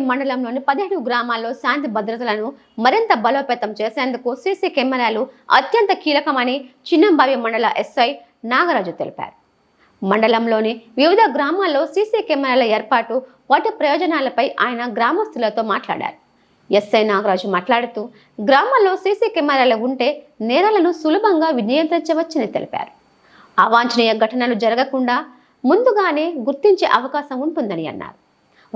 మండలంలోని పదిహేడు గ్రామాల్లో శాంతి భద్రతలను మరింత బలోపేతం చేసేందుకు సీసీ కెమెరాలు అత్యంత కీలకమని చిన్నంబావి మండల ఎస్ఐ నాగరాజు తెలిపారు. మండలంలోని వివిధ గ్రామాల్లో సీసీ కెమెరాల ఏర్పాటు వాటి ప్రయోజనాలపై ఆయన గ్రామస్తులతో మాట్లాడారు. ఎస్ఐ నాగరాజు మాట్లాడుతూ గ్రామాల్లో సీసీ కెమెరాలు ఉంటే నేరాలను సులభంగా నియంత్రించవచ్చని తెలిపారు. అవాంఛనీయ ఘటనలు జరగకుండా ముందుగానే గుర్తించే అవకాశం ఉంటుందని అన్నారు.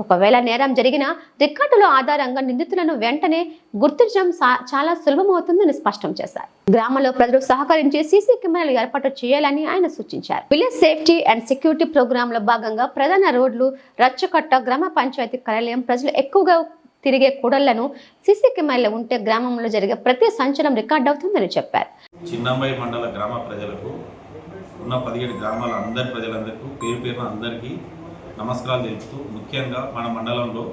ఒకవేళ నేరం జరిగినా రికార్డుల ఆధారంగా నిందితులను వెంటనే గుర్తించడం సా- చాలా సులభమవుతుందని స్పష్టం చేశారు. గ్రామంలో ప్రజలు సహకరించి సీసీ కెమెరాలు ఏర్పాటు చేయాలని ఆయన సూచించారు. విలేజ్ సేఫ్టీ అండ్ సెక్యూరిటీ ప్రోగ్రామ్లో భాగంగా ప్రధాన రోడ్లు రచ్చకట్ట గ్రామ పంచాయతీ కార్యాలయం ప్రజలు ఎక్కువగా తిరిగే కూడళ్ళను సీసీ కెమెరాలు ఉంటే గ్రామంలో జరిగే ప్రతి సంచలనం రికార్డ్ అవుతుందని చెప్పారు. చిన్నమ్మాయి మండల గ్రామ ప్రజలకు ఉన్న పదిహేడు గ్రామాల అందరి ప్రజలందరికీ పేరు పేరున అందరికీ నమస్కారాలు తెలుపుతూ ముఖ్యంగా మన మండలంలో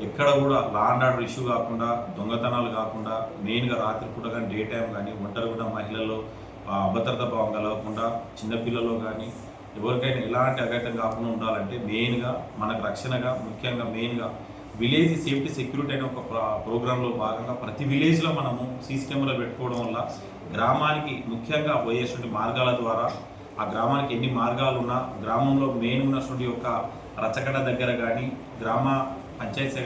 ఎక్కడ కూడా లా అండ్ ఆర్డర్ ఇష్యూ కాకుండా దొంగతనాలు కాకుండా మెయిన్గా రాత్రిపూట కానీ డే టైం కానీ ఒంటరి కూడా మహిళల్లో అభద్రత అభద్రతా భావం కలగకుండా చిన్నపిల్లలు కానీ ఎవరికైనా ఎలాంటి అఘాతం కాకుండా ఉండాలంటే మెయిన్గా మనకు రక్షణగా ముఖ్యంగా మెయిన్గా విలేజ్ సేఫ్టీ సెక్యూరిటీ అనే ఒక ప్ర- ప్రోగ్రాంలో భాగంగా ప్రతి విలేజ్లో మనము సీసీ కెమెరా పెట్టుకోవడం వల్ల గ్రామానికి ముఖ్యంగా పోయేటువంటి మార్గాల ద్వారా ఆ గ్రామానికి ఎన్ని మార్గాలు ఉన్నా గ్రామంలో మెయిన్ ఉన్నటువంటి యొక్క రచ్చకట దగ్గర కానీ గ్రామ పంచాయతీ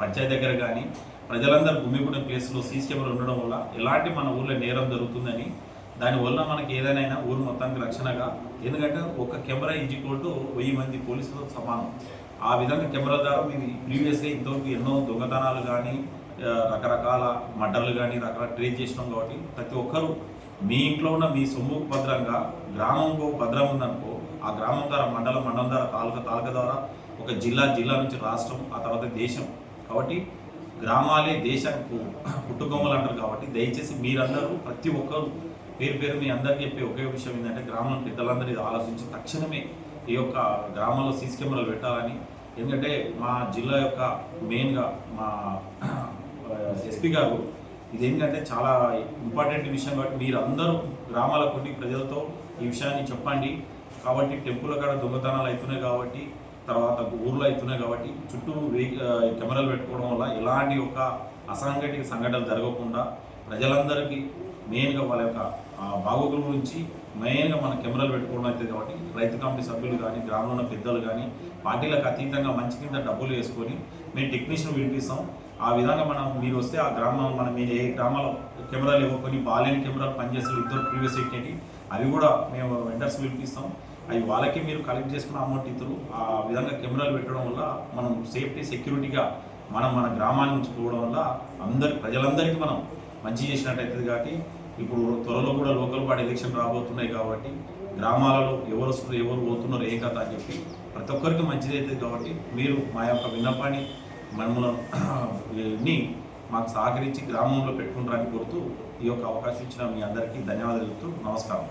పంచాయతీ దగ్గర కానీ ప్రజలందరూ గుమ్మిగూడిన ప్లేస్లో సీసీ కెమెరా ఉండడం వల్ల ఎలాంటి మన ఊర్లో నేరం జరుగుతుందని దానివల్ల మనకి ఏదైనా ఊరు మొత్తానికి రక్షణగా ఎందుకంటే ఒక కెమెరా ఈజ్ ఈక్వల్ టు వెయ్యి మంది పోలీసులతో సమానం. ఆ విధంగా కెమెరా ద్వారా మీరు ప్రీవియస్గా ఇంతవరకు ఎన్నో దొంగతనాలు కానీ రకరకాల మర్డర్లు కానీ రకరకాల ట్రేస్ చేసినాం కాబట్టి ప్రతి ఒక్కరూ మీ ఇంట్లో ఉన్న మీ సొమ్ము భద్రంగా గ్రామంకు భద్రం ఉందనుకో ఆ గ్రామం ద్వారా మండలం మండలం ద్వారా తాలూకా తాలూకా ద్వారా ఒక జిల్లా జిల్లా నుంచి రాష్ట్రం ఆ తర్వాత దేశం. కాబట్టి గ్రామాలే దేశానికి పుట్టుకొమ్మలు అంటారు కాబట్టి దయచేసి మీరందరూ ప్రతి ఒక్కరు పేరు పేరు మీ అందరికీ చెప్పే ఒకే విషయం ఏంటంటే గ్రామం పెద్దలందరూ ఇది ఆలోచించి తక్షణమే ఈ యొక్క గ్రామంలో సీసీ కెమెరాలు పెట్టాలని. ఎందుకంటే మా జిల్లా యొక్క మెయిన్గా మా ఎస్పీ గారు ఇది చాలా ఇంపార్టెంట్ విషయం కాబట్టి మీరు అందరూ గ్రామాలకు కొన్ని ప్రజలతో ఈ విషయాన్ని చెప్పండి. కాబట్టి టెంపుల్ కాడ దొంగతనాలు అవుతున్నాయి కాబట్టి తర్వాత ఊర్లో అవుతున్నాయి కాబట్టి చుట్టూ కెమెరాలు పెట్టుకోవడం వల్ల ఎలాంటి ఒక అసంఘటిత సంఘటనలు జరగకుండా ప్రజలందరికీ మెయిన్గా వాళ్ళ యొక్క బాగోగుల గురించి మెయిన్గా మన కెమెరాలు పెట్టుకోవడం అవుతుంది కాబట్టి రైతు కమిటీ సభ్యులు కానీ గ్రామంలో ఉన్న పెద్దలు కానీ పార్టీలకు అతీతంగా మంచి కింద డబ్బులు వేసుకొని మేము టెక్నీషియన్ పిలిపిస్తాం ఆ విధంగా మనం మీరు వస్తే ఆ గ్రామం మనం మీరు ఏ గ్రామాల్లో కెమెరాలు ఇవ్వకొని బాలేని కెమెరాలు పనిచేస్తారు ఇద్దరు ప్రీవియస్ ఎక్కేటి అవి కూడా మేము వెండర్స్ పిలిపిస్తాం అవి వాళ్ళకి మీరు కలెక్ట్ చేసుకున్న అమౌంట్ ఇద్దరు. ఆ విధంగా కెమెరాలు పెట్టడం వల్ల మనం సేఫ్టీ సెక్యూరిటీగా మనం మన గ్రామాన్ని ఉంచుకోవడం వల్ల అందరి ప్రజలందరికీ మనం మంచి చేసినట్టు అవుతుంది కాబట్టి ఇప్పుడు త్వరలో కూడా లోకల్ బాడీ ఎలక్షన్ రాబోతున్నాయి కాబట్టి గ్రామాలలో ఎవరు వస్తున్నారు ఎవరు పోతున్నారు ఏ కథ అని చెప్పి ప్రతి ఒక్కరికి మంచిది అవుతుంది కాబట్టి మీరు మా యొక్క విన్నపాన్ని మనములని మాకు సహకరించి గ్రామంలో పెట్టుకుంటారని కోరుతూ ఈ యొక్క అవకాశం ఇచ్చిన మీ అందరికీ ధన్యవాదాలు చెప్తూ నమస్కారం.